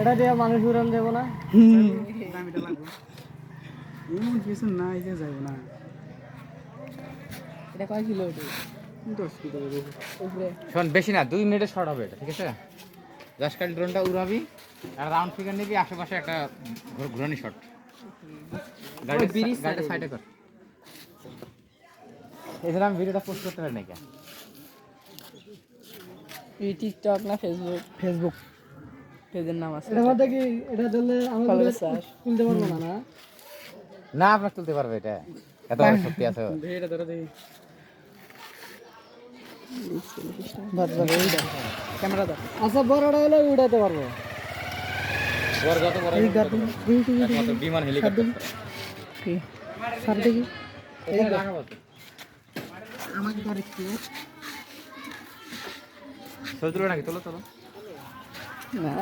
এটা দিয়ে মানুষ উড়ান দেবো না। এমন কিছু নাই যে যাইব না। এটা কয় কিলো ওটি দশ কিলো উপরে। শোন বেশি না দুই মিনিটে শর্ট হবে এটা ঠিক আছে? জাস্ট খালি ড্রোনটা উড়াবি আর রাউন্ড ফিগার নিবি আশেপাশে একটা ঘুর- ঘুরানি শট গাড়িটা সাইডে কর। এছাড়া আমি ভিডিওটা পোস্ট করতে পারি নাকি? এই টিকটক না ফেসবুক ফেসবুক পেজের নাম আছে। এটা মধ্যে কি এটা দিলে আমি Follow দিলে চাস। তুলতে পারব না না? না আপনার তুলতে পারবে এটা। এত বড় শক্তি আছে। এটা ধরে দাও আচ্ছা বড়টা হলে উঠাতে পারব। বিমান হেলিকপ্টার স্যার। দেখি আমাকে করে কি ছবি নাকি তোলো তোলো। না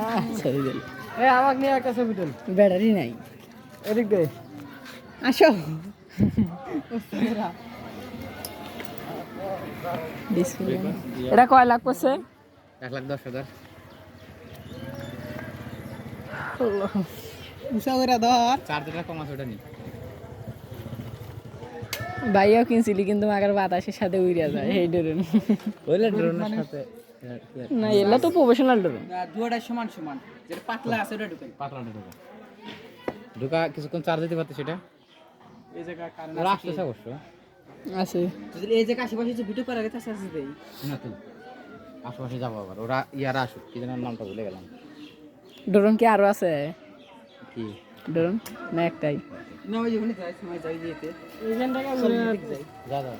ছবি দিল। এ আমাকে নিয়ে একটা ছবি তুল। ব্যাটারি নাই। এদিক দে আসো। এটা কয় লাখ পড়ছে? এক লাখ দশ হাজার। উষা করে ধর। চার্জারটা কম আছে ওটা নি ভাইয়াও কিনছিলি কিন্তু মাগার বাতাসের সাথে উড়িয়া যায় এই ড্রোন। ওইলা ড্রোনের সাথে। না এগুলা তো প্রফেশনাল ড্রোন দুয়াটা সমান সমান। যেটা পাতলা আছে ওটা ঢুকেন পাতলাটা ঢোকা। ঢোকা। কিছুক্ষণ চার্জ দিতে পারতো সেটা এই জায়গা কার ওরা আসতেছে। অবশ্য। আছে যদি এই জায়গা আশেপাশে যে ভিডিও করা গেছে আছে দেই। না তুই আশেপাশে যাব আবার। ওরা ইয়ারা আসুক কি যেন নামটা ভুলে গেলাম। ড্রোন কি আরও আছে? কি? ড্রোন? না একটাই। না ওই যেখানে যাই সময় যাই যেতে এইখান থেকে যাই। যা যা।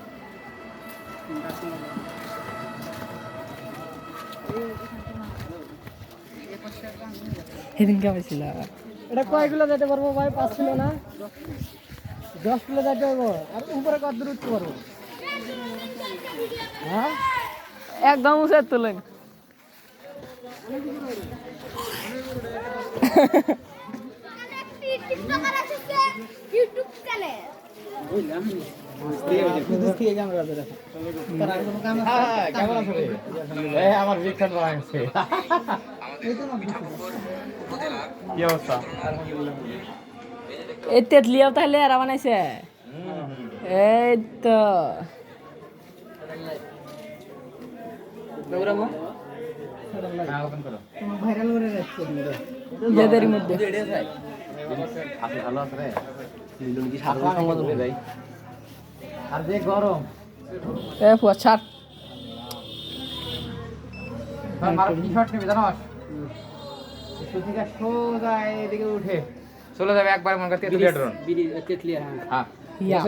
সেদিনকে পাইছিল এটা কয় কিলো যেতে পারব ভাই? পাঁচ কিলো না? দশ কিলো যেতে পারব? আর উপরে কত দূর উঠতে পারব? হ্যাঁ? একদম উঁচে তোলেন। ইউটিউব চ্যানেল কেমন আমার বিখ্যাত বানাইছে কি অবস্থা এই তেতলিয়াও তাহলে এরা বানাইছে এই তো। ভাইরাল মধ্যে। ভালো আছে রে। আসলাম সম্মত হয়ে যাই আর যে গরম। এ ফুয়া ছাড়। চলে যাবে একবার মনে করতে ড্রোন হ্যাঁ। হ্যাঁ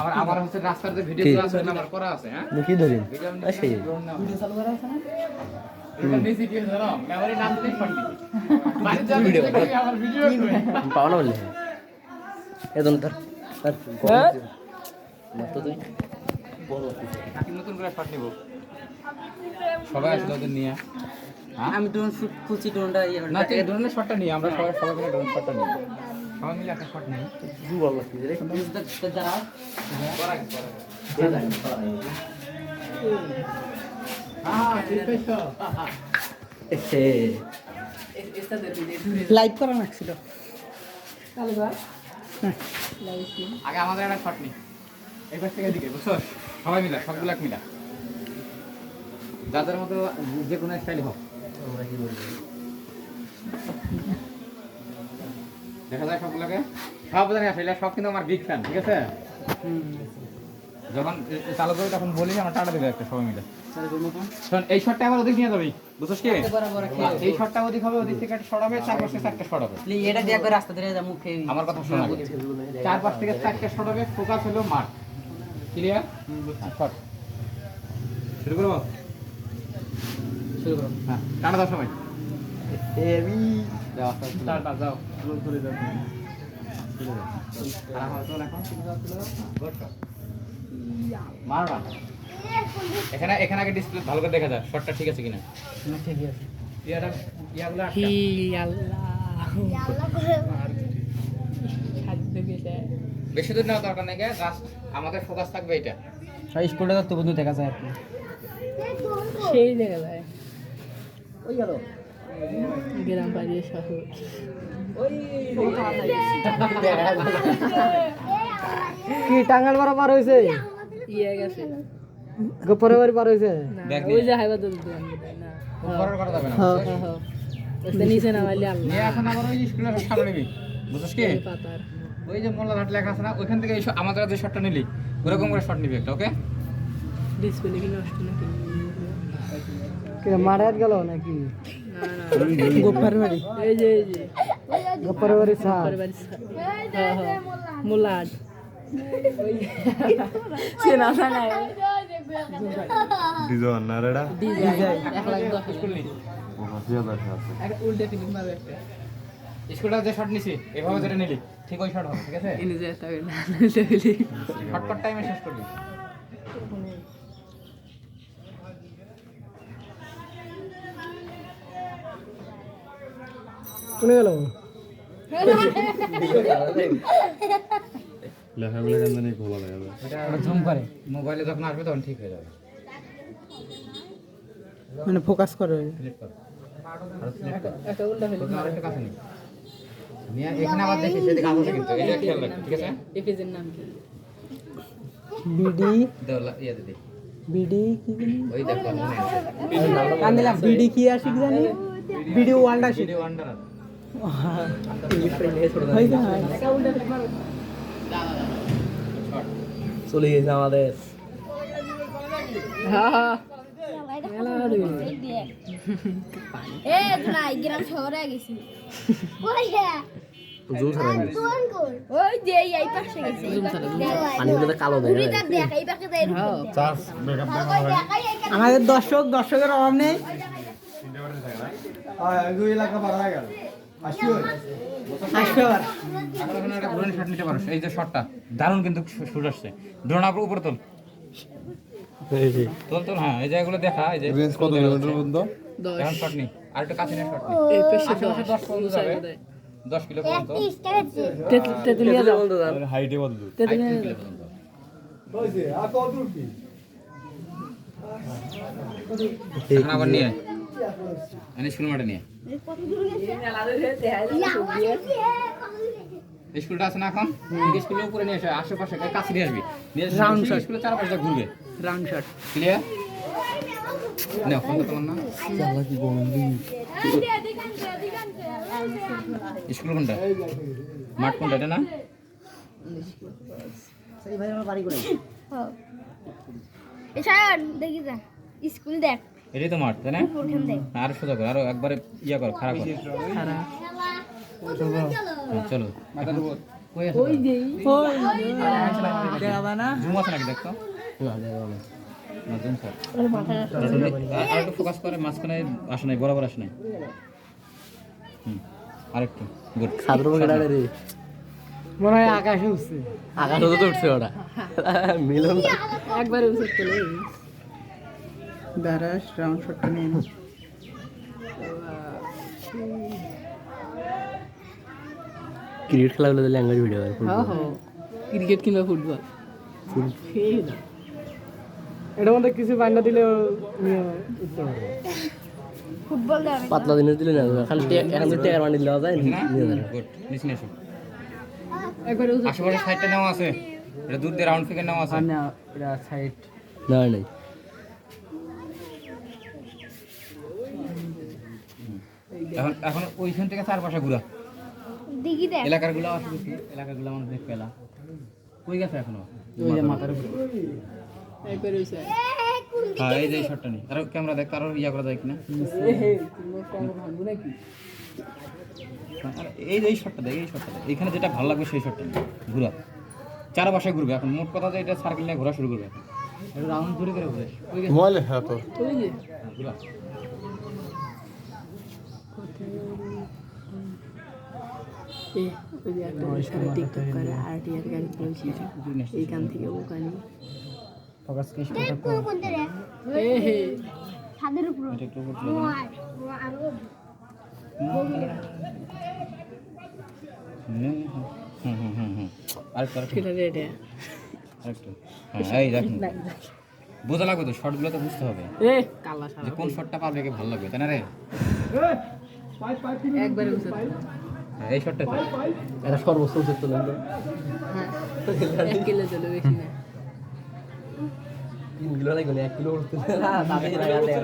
আমার আমার হচ্ছে রাস্তার যে ভিডিও আমার করা আছে হ্যাঁ? কি ভিডিও চালু করা আছে না? এটা নিচে দিয়ে ধরো মেমরি নাম দিলেই ফোন দিবি বাড়ি যাবে আমার ভিডিও পাও না বললে। এদন ধর হ্যাঁ? নাকি নতুন করে শট নিব সবাই আসলে ওদের নিয়ে হ্যাঁ আমি ড্রোন শুট খুঁজি ড্রোনটা ইয়ে না তুই এই ধরনের শটটা নিই আমরা সবাই সবাই মিলে ড্রোন শটটা নিই সবাই মিলে একটা শট নিই দাঁড়াও হ্যাঁ ঠিক আছে লাইভ করা লাগছিল আগে আমাদের একটা শট নেই এই থেকে এদিকে, বুঝছ? সবাই মিলা, সবগুলা মিলা। যাদের মতো যে কোনো স্টাইল হোক। দেখা যায় সবগুলোকে। সব জানি আসলে সব কিন্তু আমার বিগ ফ্যান ঠিক আছে? যখন চালু করি তখন বলি আমার টাটা দেবে একটা সবাই মিলে। শোন এই শটটা আবার ওদিক নিয়ে যাবি বুঝছিস কি? এই শটটা ওদিক হবে ওদিক থেকে একটা শট হবে চার পাশে চারটা শট হবে। এটা দিয়ে একবার রাস্তা ধরে যা মুখে আমার কথা শোনা চার পাশ থেকে চারটে শট হবে ফোকাস হলো মাঠ। Clear shot. শুরু করব? শুরু করো। হ্যাঁ টানা দাও সময় যাও আস্তে আস্তে টাটা দাও। আর আমার তোল এখন, দাও, এখানে এখানে আগে ডিসপ্লে ভালো করে দেখা যায় শটটা ঠিক আছে কিনা। ঠিকই আছে। ইয়াটা ইয়াগুলো হি আল্লাহ। বেশি দূর নেওয়া দরকার নেই জাস্ট আমাদের ফোকাস থাকবে এটা স্কুলটা তো বন্ধু দেখা যায় কি। সেই দেখা যায়। গ্রাম পাড়িয়ে শহর। কি টাঙ্গাল পাড়া পার হয়েছে ইয়ে গেছে। গোপরে বাড়ি পার হয়েছে না ওই যে হাইবা দোকান না। ঘরের করা যাবে না। হ্যাঁ। হ্যাঁ হ্যাঁ। ওই নিচে নামাইলে আল্লাহ। নিয়ে এখন আবার ওই স্কুলের সামনে নিবি। বুঝছিস কি? ওই যে মোল্লাঘাট লেখা আছে না ওইখান থেকে এই আমাদের যে শটটা নিলি ওরকম করে শট নিবি একটা ওকে ডিসপ্লে কি নষ্ট নাকি? কি মারাত গেল নাকি? না না। গোপার বাড়ি। এই যে এই যে। গোপার বাড়ি সা পরের বাড়ি হ্যাঁ হ্যাঁ স্কুলটা যে শট নিছি এভাবে যেটা নিলি ঠিক ওই শট হবে ঠিক আছে এনে যে তবে না উল্টে শর্টকাট টাইমে শেষ করবি শুনে গেল? লেখাগুলো কেন জানি ভালো লাগে না। এটা জুম করে মোবাইলে যখন আসবে তখন ঠিক হয়ে যাবে। মানে ফোকাস করে এখানে আবার দেখি সেদিকে আছে কিন্তু এটা খেয়াল রাখবি ঠিক আছে? এই নাম কি? বিডি। দেওলা ইয়ে দিদি। বিডি কি জানি? ওই দেখো মনে আছে। কান বিডি কি আসি কি জানি? বিডি ওয়ার্ল্ড আসি ভিডিও আন্ডার একটা উল্টা ফিলিং মারো চলে গেছে আমাদের হ্যাঁ। হ্যাঁ এ নাই গ্রাম শহরে গেছি ওই পাশে গেছে। এখানে আমাদের দর্শক দর্শকের অভাব নেই। আসবে। একটা ড্রোন শট নিতে পারো। এই যে শটটা দারুণ কিন্তু শুট আসছে। ড্রোন আপনার উপরে তোল। তোল তোল হ্যাঁ এই জায়গাগুলো দেখা এই যে রেঞ্জ কত কিলোমিটার পর্যন্ত? এখন শট নি আর একটু কাছে নিয়ে শট নি। এই পেশে পর্যন্ত যাবে। দশ কিলো পর্যন্ত। তেতুলিয়া যাও। হাইটে কত দূর তেতুলিয়া এখন আবার নিয়ে স্কুল মাঠে নিয়ে কত দূর গেছে? স্কুলটা আছে না এখন? এই স্কুলের উপরে নিয়ে এসে আশেপাশে কাছে নিয়ে আসবি। নিয়ে এসে Round স্কুলের চারপাশে ঘুরবে। রাউন্ড শট ক্লিয়ার না তোমার না। স্কুল কোনটা? মাঠ কোনটা এটা না? হ্যাঁ। এই সায়ন, দেখি যা। স্কুল দেখ। এটাই তো মাঠ তাই না? ওখান দেখ। আরও সোজা কর আরও একবারে ইয়া কর খারাপ কর? হ্যাঁ, চলো। ওই দেখাবা না জুম আছে নাকি দেখতো না জুম স্যার আর ফোকাস করে মাঝখানে আসে নাই বরাবর আসে নাই হুম আরেকটু গুড মনে হয় আকাশে উঠছে একবারে উচিত চলে দাঁড়াস রাউন্ড শটটা নিয়ে ক্রিকেট খেলাগুলো ল্যাঙ্গুয়েজ ভিডিও হয় হ্যাঁ হ্যাঁ। ক্রিকেট কিংবা ফুটবল এটার মধ্যে কিছু বান্ডা দিলে ফুটবল পাতলা জিনিস দিলে না খালি এখন তো টেকার বান্ডিল দেওয়া যায় না গুড নিচে এসো আশেপাশে সাইডটা নেওয়া আছে। এটা দূর দিয়ে রাউন্ড ফিগার নেওয়া আছে। না এটা সাইড না নাই। এখন এখন ওইখান থেকে চারপাশে ঘুরা। দিঘি দেখ এলাকারগুলো আসবে এলাকারগুলো মানুষ দেখতে পেলা। কই গেছে এখনও? ওই যে মাথার উপরে। একবারে উচিত এ, হ্যাঁ এই যে শটটা নেই আরও ক্যামেরা দেখ আরও ইয়া করা যায় কিনা? নাকি আরে এই যে এই শটটা দেখ এই শটটা দেখ। এখানে যেটা ভালো লাগবে সেই শটটা ঘুরা। চারপাশে ঘুরবে। এখন মোট কথা যে এটা সার্কেল নিয়ে ঘোরা শুরু করবে রাউন্ড ঘুরে করে ঘুরে। মোবাইলে হ্যাঁ তো। ঘুরা। ওই যে একটা সারা টিকটক করে আর টিয়ার গাড়ি থেকে ও আরেকটু হ্যাঁ বোঝা লাগবে তো শর্টগুলো তো বুঝতে হবে। কোন শর্টটা পাবলিকে ভালো লাগবে তাই না রে? একবারে হ্যাঁ, এই শটটা এটা সর্বোচ্চ উচিত লাগবে হ্যাঁ এক কিলো চলে বেশি না। তিন কিলো এক কিলো উঠতে তাদের